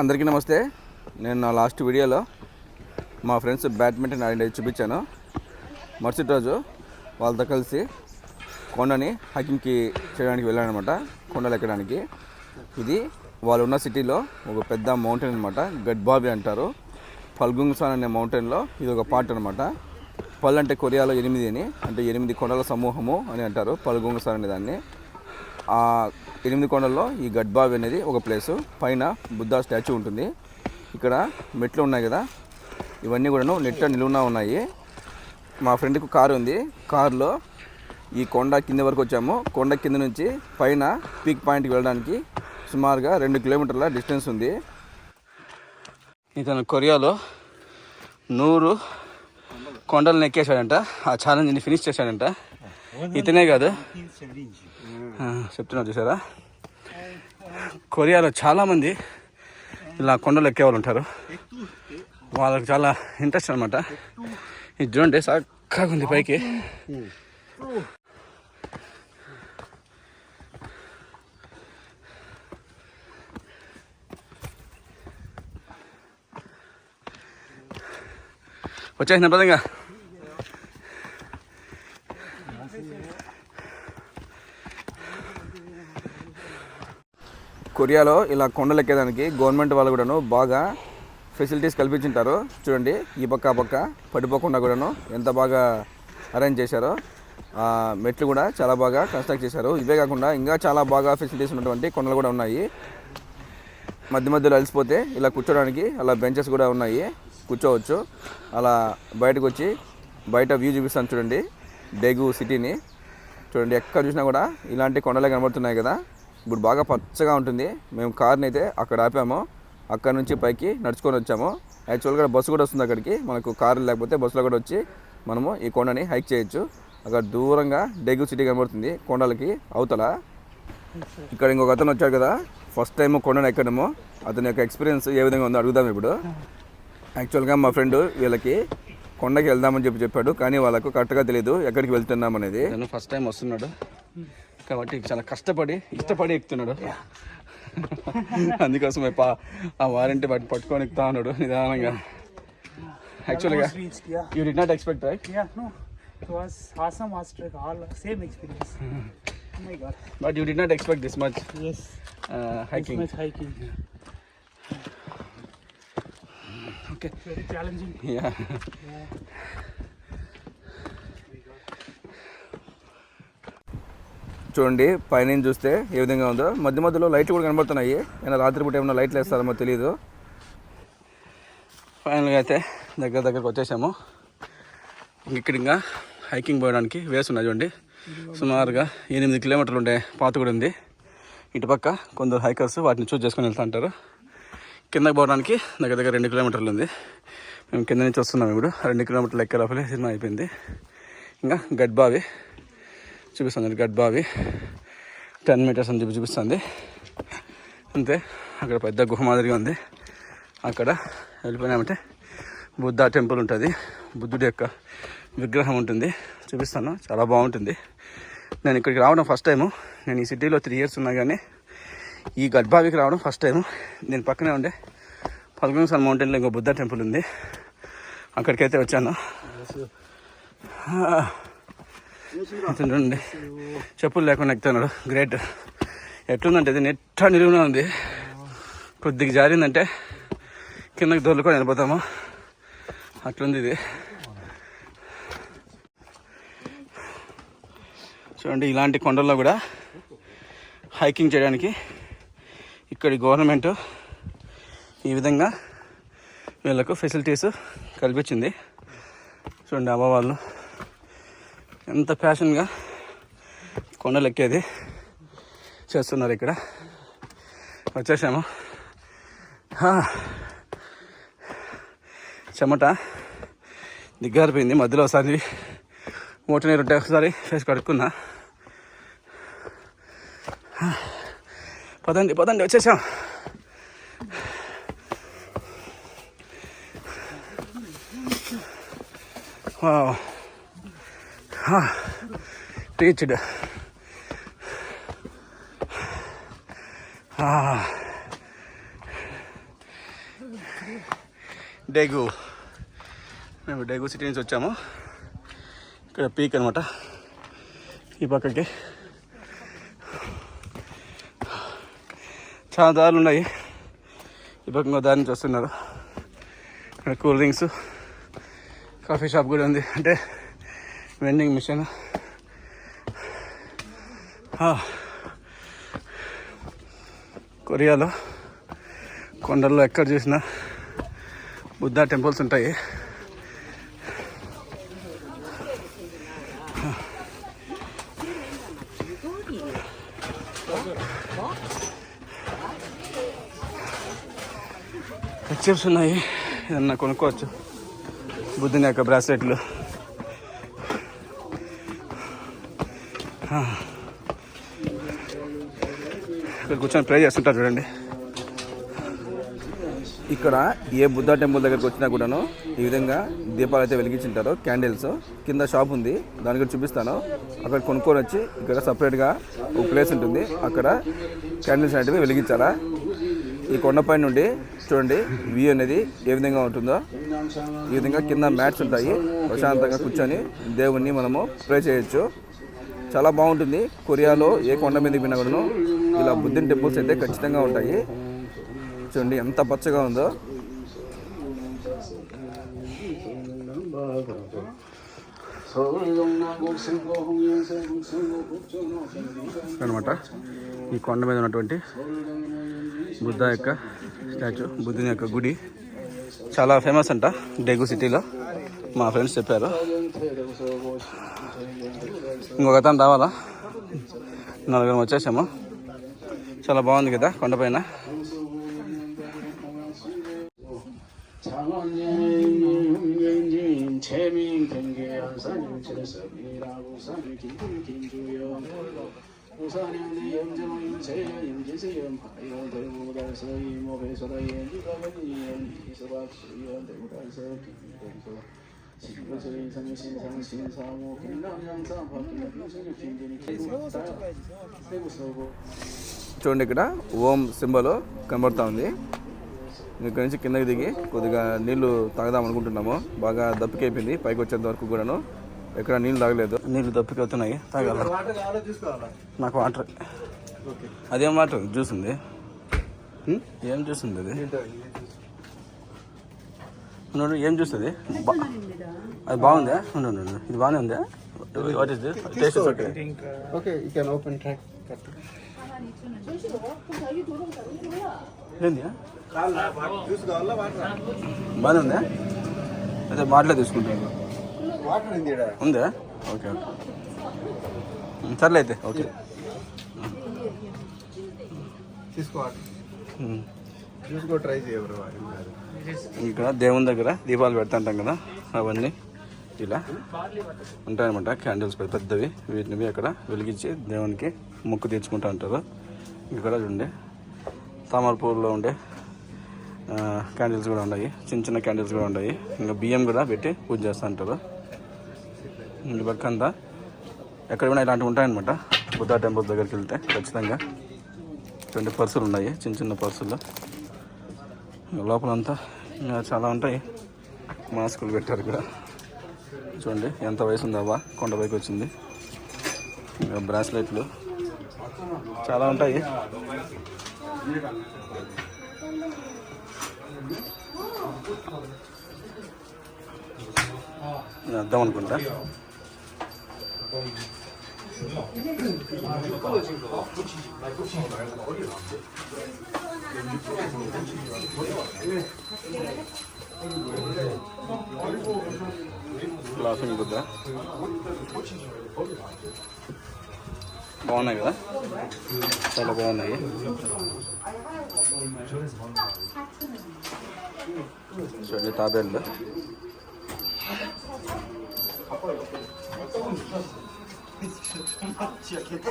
అందరికీ నమస్తే. నేను నా లాస్ట్ వీడియోలో మా ఫ్రెండ్స్ బ్యాడ్మింటన్ ఆడి చూపించాను. మరుసటి రోజు వాళ్ళతో కలిసి కొండని హైకింగ్కి చేయడానికి వెళ్ళానమాట కొండలు ఎక్కడానికి. ఇది వాళ్ళు ఉన్న సిటీలో ఒక పెద్ద మౌంటైన్ అనమాట గడ్బాబి అంటారు. ఫల్గుంగ్సాన్ అనే మౌంటైన్లో ఇది ఒక పార్ట్ అనమాట పల్ అంటే కొరియాలో ఎనిమిది అని అంటే ఎనిమిది కొండల సమూహము అని అంటారు. పల్గుంగ్సాన్ అనే దాన్ని. ఆ ఎనిమిది కొండల్లో ఈ గడ్బావి అనేది ఒక ప్లేసు పైన బుద్ధ స్టాచ్యూ ఉంటుంది. ఇక్కడ మెట్లు ఉన్నాయి కదా. ఇవన్నీ కూడాను నెట్ట నిలువునా ఉన్నాయి. మా ఫ్రెండ్కి కారు ఉంది. కారులో ఈ కొండ కింద వరకు వచ్చాము. కొండ కింద నుంచి పైన పీక్ పాయింట్కి వెళ్ళడానికి సుమారుగా రెండు కిలోమీటర్ల డిస్టెన్స్ ఉంది. ఇతను కొరియాలో నూరు కొండలను ఎక్కేశాడంట. ఆ ఛాలెంజ్ని ఫినిష్ చేశాడంట. ఇతనే కాదు. చెప్తున్నా చూసారా? కొరియాలో చాలామంది ఇలా కొండలు ఎక్కేవాళ్ళు ఉంటారు. వాళ్ళకి చాలా ఇంట్రెస్ట్ అనమాట ఇది చూడండి చక్కగా ఉంది పైకి. వచ్చేసిన పదంగా కొరియాలో ఇలా కొండలు ఎక్కేదానికి గవర్నమెంట్ వాళ్ళు కూడాను బాగా ఫెసిలిటీస్ కల్పించుంటారు. చూడండి ఈ పక్క ఆ పక్క పడిపోకుండా కూడాను ఎంత బాగా అరేంజ్ చేశారో ఆ, మెట్లు కూడా చాలా బాగా కన్స్ట్రక్ట్ చేశారు. ఇవే కాకుండా ఇంకా చాలా బాగా ఫెసిలిటీస్ ఉన్నటువంటి కొండలు కూడా ఉన్నాయి. మధ్య మధ్యలో అలసిపోతే ఇలా కూర్చోడానికి అలా బెంచెస్ కూడా ఉన్నాయి. కూర్చోవచ్చు. అలా బయటకు వచ్చి బయట వ్యూ చూపిస్తాను చూడండి డెగు సిటీని. చూడండి ఎక్కడ చూసినా కూడా ఇలాంటి కొండలే కనబడుతున్నాయి కదా. ఇప్పుడు బాగా పచ్చగా ఉంటుంది. మేము కార్ని అయితే అక్కడ ఆపాము. అక్కడ నుంచి పైకి నడుచుకొని వచ్చాము. యాక్చువల్గా బస్సు కూడా వస్తుంది అక్కడికి. మనకు కారు లేకపోతే బస్సులో కూడా వచ్చి మనము ఈ కొండని హైక్ చేయొచ్చు. అక్కడ దూరంగా డెగు సిటీ కనబడుతుంది కొండలకి అవతల. ఇక్కడ ఇంకొక అతను వచ్చాడు కదా. ఫస్ట్ టైం కొండను ఎక్కడము. అతని యొక్క ఎక్స్పీరియన్స్ ఏ విధంగా ఉందో అడుగుదాం ఇప్పుడు. యాక్చువల్గా మా ఫ్రెండ్ వీళ్ళకి కొండకి వెళ్దామని చెప్పి చెప్పాడు. కానీ వాళ్ళకు కరెక్ట్గా తెలియదు ఎక్కడికి వెళ్తున్నాం అనేది. నేను ఫస్ట్ టైం వస్తున్నాడు. కాబట్టి చాలా కష్టపడి ఇష్టపడి ఎక్కుతున్నాడు. అందుకోసం పా ఆ వారంటీ బట్టి పట్టుకొని ఎక్కుతా ఉన్నాడు నిదానంగా. యాక్చువల్గా you did not expect right but you did not expect this much hiking hiking okay very challenging yeah చూడండి పైన చూస్తే ఏ విధంగా ఉందో. మధ్య మధ్యలో లైట్లు కూడా కనబడుతున్నాయి. ఏమైనా రాత్రిపూట ఏమైనా లైట్లు వేస్తారేమో తెలియదు ఫైనల్గా అయితే దగ్గర దగ్గరకు వచ్చేసాము. ఇక్కడ ఇంకా హైకింగ్ పోయడానికి వేసి ఉన్నాయి చూడండి. సుమారుగా ఎనిమిది కిలోమీటర్లు ఉండే పాత కూడా ఉంది. ఇటుపక్క కొందరు హైకర్స్ వాటిని చూస్ చేసుకొని వెళ్తా ఉంటారు. కిందకి పోవడానికి దగ్గర దగ్గర రెండు కిలోమీటర్లు ఉంది. మేము కింద నుంచి వస్తున్నాం ఇప్పుడు. రెండు కిలోమీటర్లు ఎక్కే లోపలే సినిమా అయిపోయింది. ఇంకా గడ్బావి చూపిస్తుంది గడ్బావి టెన్ మీటర్స్ అని చెప్పి చూపిస్తుంది. అంతే అక్కడ పెద్ద గుహ మాదిరిగా ఉంది. అక్కడ వెళ్ళిపోయినామంటే బుద్ధ టెంపుల్ ఉంటుంది. బుద్ధుడి యొక్క విగ్రహం ఉంటుంది. చూపిస్తాను చాలా బాగుంటుంది. నేను ఇక్కడికి రావడం ఫస్ట్ టైము నేను ఈ సిటీలో త్రీ ఇయర్స్ ఉన్నా కానీ ఈ గడ్బావికి రావడం ఫస్ట్ టైము దీని పక్కనే ఉండే పల్గొంగసాన్ మౌంటైన్లో ఇంకో బుద్ధ టెంపుల్ ఉంది. అక్కడికైతే వచ్చాను. చూడండి. చెప్పులు లేకుండా ఎక్కుతున్నాడు. గ్రేట్ ఎట్లుందంటే ఇది నెట్ట నిలువునా ఉంది. కొద్దిగా జారిందంటే కిందకి దొరుకుని వెళ్ళిపోతాము. అట్లుంది ఇది. చూడండి ఇలాంటి కొండల్లో కూడా హైకింగ్ చేయడానికి ఇక్కడి గవర్నమెంట్ ఈ విధంగా వీళ్ళకు ఫెసిలిటీస్ కల్పించింది. చూడండి అమ్మవాళ్ళు ఎంత ఫ్యాషన్గా కొండలెక్కేది చేస్తున్నారు ఇక్కడ. వచ్చేసాము. చెమట దిగ్గారిపోయింది. మధ్యలో ఒకసారి మూట నీరు ఉంటే ఒకసారి ఫేస్ కడుక్కున్నా. పదండి పదండి వచ్చేసాం. వావ్. Reached Daegu. మేము డెగు సిటీ నుంచి వచ్చాము. ఇక్కడ పీక్ అనమాట ఈ పక్కకి. చాలా దారులు ఉన్నాయి. ఈ పక్క దారి నుంచి వస్తున్నారు. ఇక్కడ కూల్ డ్రింక్స్ కాఫీ షాప్ కూడా ఉంది. అంటే వెండింగ్ మిషన్ ah. కొరియాలో కొండల్లో ఎక్కడ చూసినా బుద్ధ టెంపుల్స్ ఉంటాయి. చిప్స్ ఉన్నాయి. ఏదన్నా కొనుక్కోవచ్చు. బుద్ధుని యొక్క బ్రాస్లెట్లు ఇక్కడ కూర్చొని ప్రే చేస్తుంటారు చూడండి. ఇక్కడ ఏ బుద్ధ టెంపుల్ దగ్గరికి వచ్చినా కూడాను ఈ విధంగా దీపాలు అయితే వెలిగించుంటారు క్యాండిల్స్. కింద షాప్ ఉంది దాని గురించి చూపిస్తాను. అక్కడ కొనుక్కొని వచ్చి ఇక్కడ సపరేట్గా ఒక ప్లేస్ ఉంటుంది. అక్కడ క్యాండిల్స్ అనేటివి వెలిగించాలా? ఈ కొండపై నుండి చూడండి వ్యూ అనేది ఏ విధంగా ఉంటుందో. ఈ విధంగా కింద మ్యాట్స్ ఉంటాయి. ప్రశాంతంగా కూర్చొని దేవుణ్ణి మనము ప్రే చేయొచ్చు. చాలా బాగుంటుంది. కొరియాలో ఏ కొండ మీద పోయినా కూడాను ఇలా బుద్ధిని టెంపుల్స్ అయితే ఖచ్చితంగా ఉంటాయి. చూడండి ఎంత పచ్చగా ఉందో. అనమాట ఈ కొండ మీద ఉన్నటువంటి బుద్ధ యొక్క స్టాచ్యూ బుద్ధుని యొక్క గుడి చాలా ఫేమస్ అంట డెగు సిటీలో. మా ఫ్రెండ్స్ చెప్పారు. ఇంకొక అతను రావాలా? నలుగురం వచ్చేసాము. చాలా బాగుంది కదా కొండపైన. చూడండి ఇక్కడ ఓం సింబల్ కనబడతా ఉంది. ఇక్కడ నుంచి కిందకి దిగి కొద్దిగా నీళ్ళు తాగదాం అనుకుంటున్నాము. బాగా దప్పికైపోయింది పైకి వచ్చేంత వరకు కూడాను. ఎక్కడ నీళ్ళు తాగలేదు. నీళ్ళు దప్పికవుతున్నాయి తాగాల. నాకు వాటర్. అదేం వాటర్? జ్యూస్ ఉంది. ఏం జ్యూస్ ఉంది అది? ఉండు, ఏం జ్యూస్ అది బాగుందా? ఉండు. ఇది బాగానే ఉందా? What is this taste okay you can open track. ఏంది బాగానే ఉందా? అదే బాటిలో తీసుకుంటాను. వాటర్ ఉంది ఓకే ఓకే. సర్లే అయితే ఓకే. తీసుకో వాటర్ ట్రై ఇక్కడ దేవుని దగ్గర దీపాలు పెడతాంటాం కదా అవన్నీ ఇలా ఉంటాయన్నమాట క్యాండిల్స్ పెద్ద పెద్దవి. వీటిని అక్కడ వెలిగించి దేవునికి మొక్కు తీర్చుకుంటూ ఉంటారు ఇక్కడ చూడండి తామరపూర్లో ఉండే క్యాండిల్స్ కూడా ఉన్నాయి. చిన్న చిన్న క్యాండిల్స్ కూడా ఉన్నాయి. ఇంకా బియ్యం కూడా పెట్టి పూజ చేస్తూ ఉంటారు ఇంటి పక్క అంతా ఎక్కడ పోయినా ఇలాంటివి ఉంటాయన్నమాట. బుద్ధా టెంపుల్ దగ్గరికి వెళ్తే ఖచ్చితంగా. రెండు పర్సులు ఉన్నాయి చిన్న చిన్న పర్సులు లోపలంతా ఇంకా చాలా ఉంటాయి. మాస్కులు పెట్టారు ఇక్కడ. చూడండి ఎంత వయసు ఉందో అవ్వ కొండపైకి వచ్చింది. ఇంకా బ్రాస్లెట్లు. చాలా ఉంటాయి. అర్థం అనుకుంటా. లాఫింగ్ బుద్ధ బాగున్నాయి కదా? చాలా బాగున్నాయి. చూడండి తాబేళ్ళు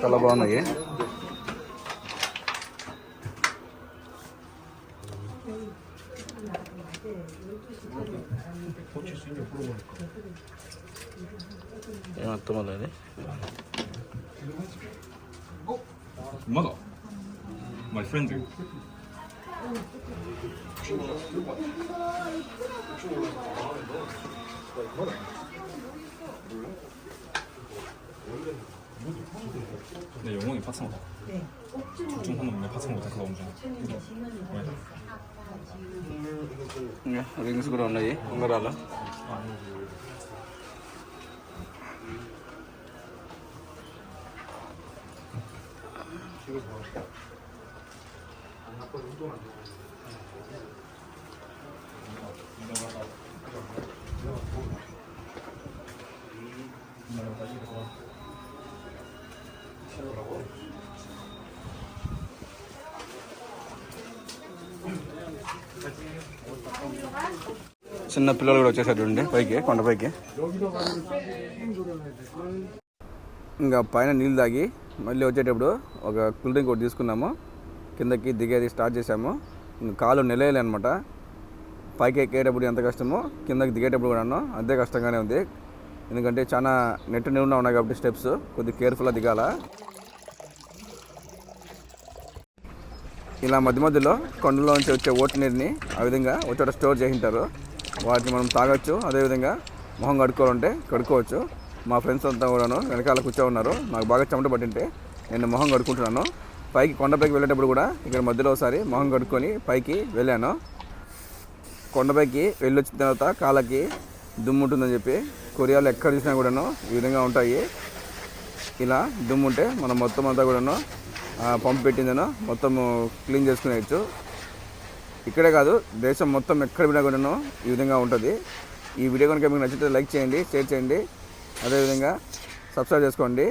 చాలా బాగున్నాయి. 이제 물어보니까. 얘만 또 만나네. 맞아. My friend. 내 영웅이 파트너. 둘중 하나 왜 파트 못 그거 엄청. 왜? 응, 링스 그러나 이, 뭔가 달라. ఇంకా రింగ్స్ కూడా ఉన్నాయి ఉంగరాలు చిన్న పిల్లలు కూడా వచ్చేసారు చూడండి పైకి కొండపైకి ఇంకా పైన నీళ్ళు తాగి మళ్ళీ వచ్చేటప్పుడు ఒక కూల్ డ్రింక్ ఒకటి తీసుకున్నాము. కిందకి దిగేది స్టార్ట్ చేసాము ఇంకా కాలు నిలయలే అనమాట పైకి ఎక్కేటప్పుడు ఎంత కష్టమో కిందకి దిగేటప్పుడు కూడాను అంతే కష్టంగానే ఉంది. ఎందుకంటే చాలా నెట్ నిండా ఉన్నాయి కాబట్టి స్టెప్స్ కొద్దిగా కేర్ఫుల్గా దిగాల. ఇలా మధ్య మధ్యలో కొండలోంచి వచ్చే ఓటు నీరుని ఆ విధంగా వచ్చేట స్టోర్ చేసి ఉంటారు. వాటిని మనం తాగొచ్చు. అదేవిధంగా మొహం కడుక్కోవాలంటే కడుక్కోవచ్చు. మా ఫ్రెండ్స్ అంతా కూడాను వెనకాల కూర్చో ఉన్నారు. నాకు బాగా చెమట పట్టింటే నేను మొహం కడుక్కుంటున్నాను. పైకి కొండపైకి వెళ్ళేటప్పుడు కూడా ఇక్కడ మధ్యలో ఒకసారి మొహం కడుక్కొని పైకి వెళ్ళాను. కొండపైకి వెళ్ళి వచ్చిన తర్వాత కాళ్ళకి దుమ్ము ఉంటుందని చెప్పి కొరియాలో ఎక్కడ చూసినా కూడాను ఈ విధంగా ఉంటాయి. ఇలా దుమ్ము ఉంటే మనం మొత్తం అంతా కూడాను పంపు పెట్టిందనో మొత్తం క్లీన్ చేసుకునేయచ్చు. ఇక్కడే కాదు దేశం మొత్తం ఎక్కడ పోయినా ఈ విధంగా ఉంటుంది. ఈ వీడియో కనుక మీకు నచ్చితే లైక్ చేయండి షేర్ చేయండి. అదేవిధంగా సబ్స్క్రైబ్ చేసుకోండి.